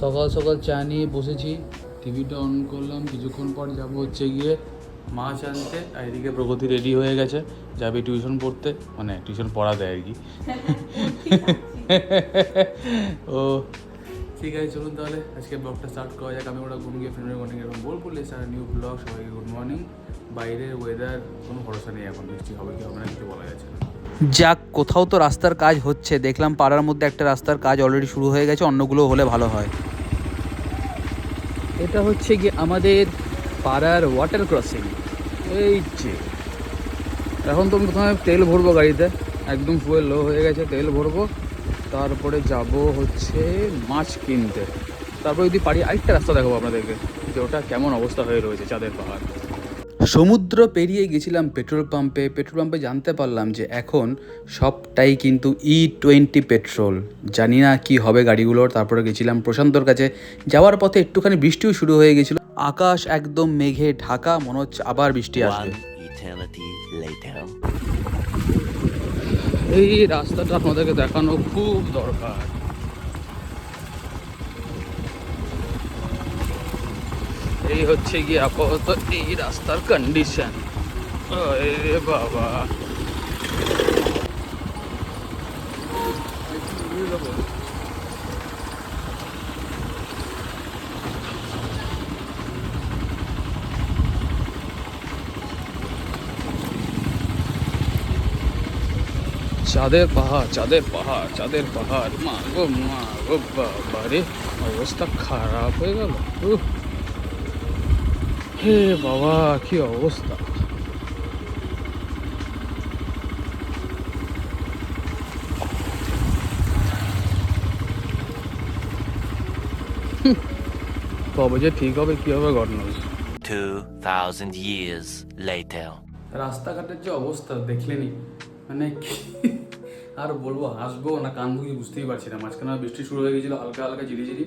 সকাল সকাল চা নিয়ে বসেছি। টিভিটা অন করলাম। কিছুক্ষণ পর যাব হচ্ছে গিয়ে মাছ আনতে আর এদিকে প্রগতি রেডি হয়ে গেছে। যাবে টিউশন পড়তে। মানে টিউশন পড়াতে আর কি। ও ঠিক আছে চলুন তাহলে। আজকে ব্লগটা স্টার্ট করা যাক। আমি ওরা ঘুম গিয়ে ফ্রেন্ডের মর্নিং এবং বোলপুর স্যার নিউ ব্লগ সবাইকে গুড মর্নিং বাইরের ওয়েদার কোনো ভরসা নেই এখন। বৃষ্টি হবে কি হবে না কিছু বলা যাচ্ছে না। যাক, কোথাও তো রাস্তার কাজ হচ্ছে। দেখলাম পাড়ার মধ্যে একটা রাস্তার কাজ অলরেডি শুরু হয়ে গেছে, অন্যগুলো হলে ভালো হয়। এটা হচ্ছে গিয়ে আমাদের পাড়ার ওয়াটার ক্রসিং এই যে। এখন তো আমি প্রথমে তেল ভরবো গাড়িতে। একদম ফুয়েল লো হয়ে গেছে, তেল ভরবো। তারপরে যাব হচ্ছে মাছ কিনতে। তারপরে যদি পারি, আরেকটা রাস্তা দেখাবো আপনাদেরকে, যে ওটা কেমন অবস্থা হয়ে রয়েছে চাঁদের পাহাড়। সমুদ্র পেরিয়ে গেছিলাম পেট্রোল পাম্পে। পেট্রোল পাম্পে জানতে পারলাম যে এখন সবটাই কিন্তু ই টোয়েন্টি পেট্রোল। জানি না কি হবে গাড়িগুলোর তারপরে গেছিলাম প্রশান্তর কাছে। যাওয়ার পথে একটুখানি বৃষ্টিও শুরু হয়ে গেছিল। আকাশ একদম মেঘে ঢাকা মনে হচ্ছে আবার বৃষ্টি আসবে. এই রাস্তাটা আপনাদেরকে দেখানো খুব দরকার। এই হচ্ছে গিয়ে আপাতত এই রাস্তার কন্ডিশন রে বাবা। চাঁদের পাহাড় চাঁদের পাহাড় চাঁদের পাহাড়। মা গো মা গো বাবা রে অবস্থা খারাপ হয়ে গেল। উহ। হে বাবা কি অবস্থা? হুঁ, কবে যে ঠিক হবে কি হবে God knows Two thousand years later. রাস্তাঘাটের যে অবস্থা দেখলেনি মানে কি? আর বলব হাসবো না কান্দবো কিছু বুঝতেই পারছি না। মাঝখানে আবার বৃষ্টি শুরু হয়ে গেছিল হালকা হালকা ঝিরিঝিরি।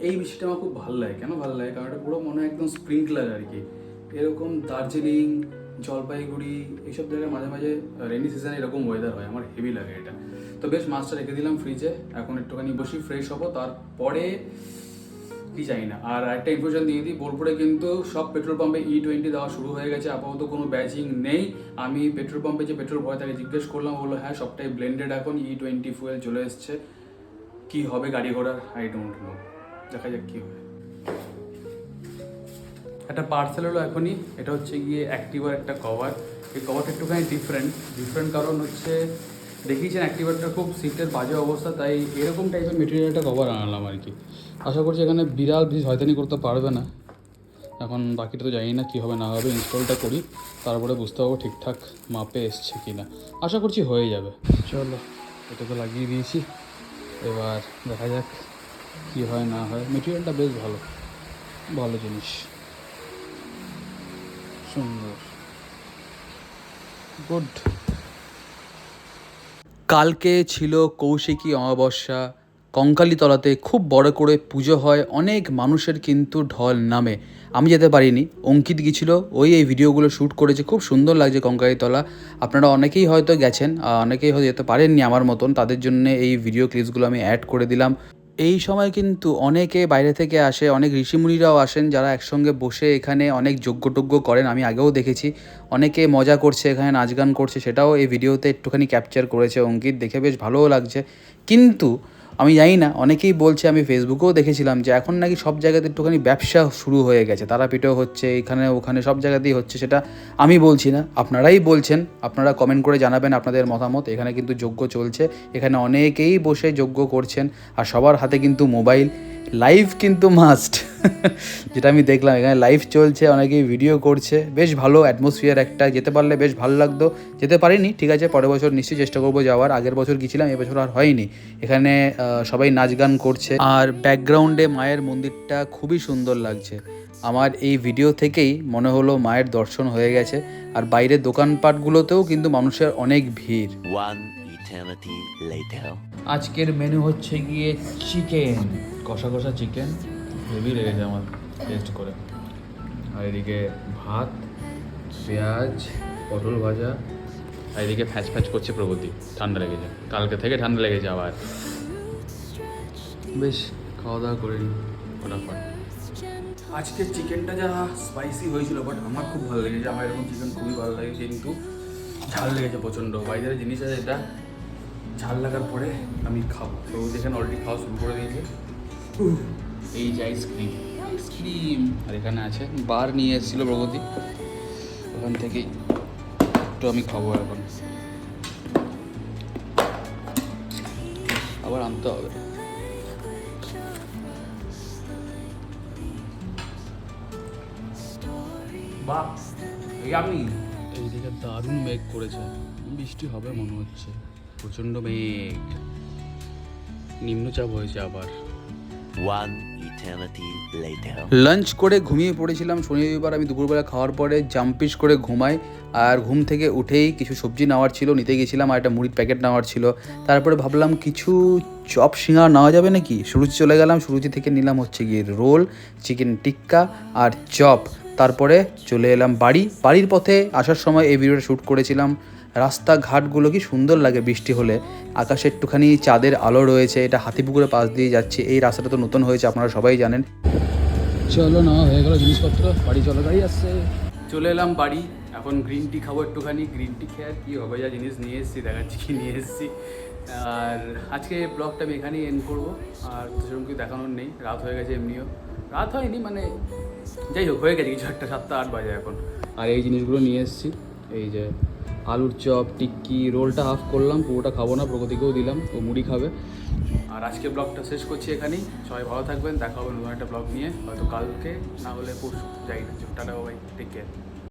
এই বৃষ্টিটা আমার খুব ভালো লাগে। কেন ভালো লাগে? কারণ এটা পুরো মনে হয় একদম স্প্রিংকলার আর কি। এরকম দার্জিলিং, জলপাইগুড়ি এইসব জায়গায় মাঝে মাঝে রেনি সিজনে এরকম ওয়েদার হয়। আমার হেভি লাগে এটা। তো বেশ মাছটা রেখে দিলাম ফ্রিজে এখন একটুখানি বসি ফ্রেশ হব। তারপরে কি চাই না। আর একটা ইনফরমেশন দিয়ে দিই, বোলপুরে কিন্তু সব পেট্রোল পাম্পে ই টোয়েন্টি দেওয়া শুরু হয়ে গেছে। আপাতত কোনো ব্যাচিং নেই। আমি পেট্রোল পাম্পে যে পেট্রোল ভয় তাকে জিজ্ঞেস করলাম বলল হ্যাঁ সবটাই ব্লেন্ডেড এখন। ই টোয়েন্টি ফুয়েল চলে এসছে। কি হবে গাড়ি ঘোড়ার? আই ডোন্ট নো দেখা যাক কি হয়। একটা পার্সেল হলো এখনই এটা হচ্ছে গিয়ে অ্যাক্টিভার একটা কভার এই কভারটা একটুখানি ডিফারেন্ট ডিফারেন্ট কারণ হচ্ছে দেখিয়েছেন অ্যাক্টিভারটা খুব সিটের বাজে অবস্থা তাই এরকম টাইপের মেটেরিয়ালটা কভার আনালাম আর কি। আশা করছি এখানে বিড়াল বেশি হয়তানি করতে পারবে না। এখন বাকিটা তো জানি না কী হবে না হবে ইনস্টলটা করি তারপরে বুঝতে পারব ঠিকঠাক মাপে এসছে কি না আশা করছি হয়ে যাবে। চলো এটা তো লাগিয়ে দিয়েছি। এবার দেখা যাক। কী হয়, না হয় মেটেরিয়ালটা বেশ ভালো। ভালো জিনিস। সুন্দর। গুড। কালকে ছিল কৌশিকী অমাবস্যা। কঙ্কালীতলাতে খুব বড় করে পুজো হয়, অনেক মানুষের কিন্তু ঢল নামে। আমি যেতে পারিনি, অঙ্কিত গিয়েছিল ওই এই ভিডিওগুলো শ্যুট করেছে, খুব সুন্দর লাগছে কঙ্কালীতলা। আপনারা অনেকেই হয়তো গেছেন অনেকেই হয়তো যেতে পারেননি আমার মতন, তাদের জন্য এই ভিডিও ক্লিপসগুলো আমি অ্যাড করে দিলাম। এই সময় কিন্তু অনেকে বাইরে থেকে আসে, অনেক ঋষিমুনিরাও আসেন যারা একসঙ্গে বসে এখানে অনেক যজ্ঞটজ্ঞ করেন। আমি আগেও দেখেছি, অনেকে মজা করছে এখানে, নাচ গান করছে, সেটাও এই ভিডিওতে একটুখানি ক্যাপচার করেছে অঙ্কিত, দেখে বেশ ভালোও লাগছে। কিন্তু আমি জানি না, অনেকেই বলছে, আমি ফেসবুকেও দেখেছিলাম যে এখন নাকি সব জায়গাতে একটুখানি ব্যবসা শুরু হয়ে গেছে, তারাপীঠেও হচ্ছে, এখানে, ওখানে সব জায়গাতেই হচ্ছে, সেটা আমি বলছি না, আপনারাই বলছেন, আপনারা কমেন্ট করে জানাবেন আপনাদের মতামত, এখানে কিন্তু যজ্ঞ চলছে, এখানে অনেকেই বসে যজ্ঞ করছেন, আর সবার হাতে কিন্তু মোবাইল লাইভ কিন্তু মাস্ট যেটা আমি দেখলাম, এখানে লাইভ চলছে, অনেকেই ভিডিও করছে, বেশ ভালো অ্যাটমসফিয়ার একটা, যেতে পারলে বেশ ভালো লাগতো, যেতে পারিনি, ঠিক আছে, পরের বছর নিশ্চয়ই চেষ্টা করব যাওয়ার, আগের বছর গিয়েছিলাম, এবছর আর হয়নি, এখানে সবাই নাচ গান করছে। আর ব্যাকগ্রাউন্ডে মায়ের মন্দিরটা খুবই সুন্দর লাগছে। আমার এই ভিডিও থেকেই মনে হলো মায়ের দর্শন হয়ে গেছে। আর বাইরের দোকানপাটগুলোতেও কিন্তু মানুষের অনেক ভিড়. আজকের মেনু হচ্ছে গিয়ে চিকেন কষা কষা চিকেন হেভি লেগেছে আমার টেস্ট করে। আর এদিকে ভাত পেঁয়াজ পটল ভাজা। আর এদিকে ফ্যাচ ফ্যাচ করছে প্রগতি। ঠান্ডা লেগেছে। কালকে থেকে ঠান্ডা লেগেছে আবার। বেশ খাওয়া দাওয়া করে নিই ফটাফট। আজকে চিকেনটা যা স্পাইসি হয়েছিল বাট আমার খুব ভালো লেগেছে। আমার এরকম চিকেন খুবই ভালো লাগে কিন্তু ঝাল লেগেছে প্রচণ্ড। বাইরের জিনিস আছে এটা ঝাল লাগার পরে আমি খাব। তো যেখানে অলরেডি খাওয়া শুরু করে দিয়েছে। এই যে আইসক্রিম আইসক্রিম আর এখানে আছে বার নিয়ে এসেছিল প্রগতি। ওখান থেকেই একটু আমি খাব এখন। আবার আনতে হবে। বাহ এইদিকে দারুণ মেঘ করেছে। বৃষ্টি হবে মনে হচ্ছে। প্রচণ্ড মেঘ। নিম্নচাপ হয়েছে আবার. লাঞ্চ করে ঘুমিয়ে পড়েছিলাম। শনিবার আমি দুপুরবেলা খাওয়ার পরে জাম্পিস করে ঘুমাই। আর ঘুম থেকে উঠেই কিছু সবজি নেওয়ার ছিল নিতে গেছিলাম আর একটা মুড়ির প্যাকেট নেওয়ার ছিল। তারপরে ভাবলাম কিছু চপ সিঙ্গারা নেওয়া যাবে নাকি? সুরুচি চলে গেলাম। সুরুচি থেকে নিলাম হচ্ছে গিয়ে রোল চিকেন টিক্কা আর চপ। তারপরে চলে এলাম বাড়ি। বাড়ির পথে আসার সময় এই ভিডিওটা শ্যুট করেছিলাম। রাস্তাঘাটগুলো কি সুন্দর লাগে বৃষ্টি হলে। আকাশে একটুখানি চাঁদের আলো রয়েছে এটা হাতিপুকুরের পাশ দিয়ে যাচ্ছে। এই রাস্তাটা তো নতুন হয়েছে আপনারা সবাই জানেন। চলো না হয়ে গেল জিনিসপত্র বাড়ি চলো গাড়ি আসছে। চলে এলাম বাড়ি। এখন গ্রিন টি খাব একটুখানি। গ্রিন টি খেয়ে আর কী হবে যা জিনিস নিয়ে এসেছি দেখাচ্ছি কি নিয়ে এসেছি। আর আজকে ব্লগটা আমি এখানেই এন্ড করব। আর তো সেরকম কিছু দেখানোর নেই রাত হয়ে গেছে এমনিও। রাত হয়নি মানে যাই হোক হয়ে গেছে কিছু একটা সাতটা আট বাজে এখন। আর এই জিনিসগুলো নিয়ে এসেছি এই যে আলুর চপ টিক্কি রোলটা হাফ করলাম পুরোটা খাব না প্রগতিকেও দিলাম ও মুড়ি খাবে। আর আজকে ব্লগটা শেষ করছি এখানেই সবাই ভালো থাকবেন দেখা হবে নতুন একটা ব্লগ নিয়ে হয়তো কালকে না হলে পরশু যাই না টাটা বাবাই টেক কেয়ার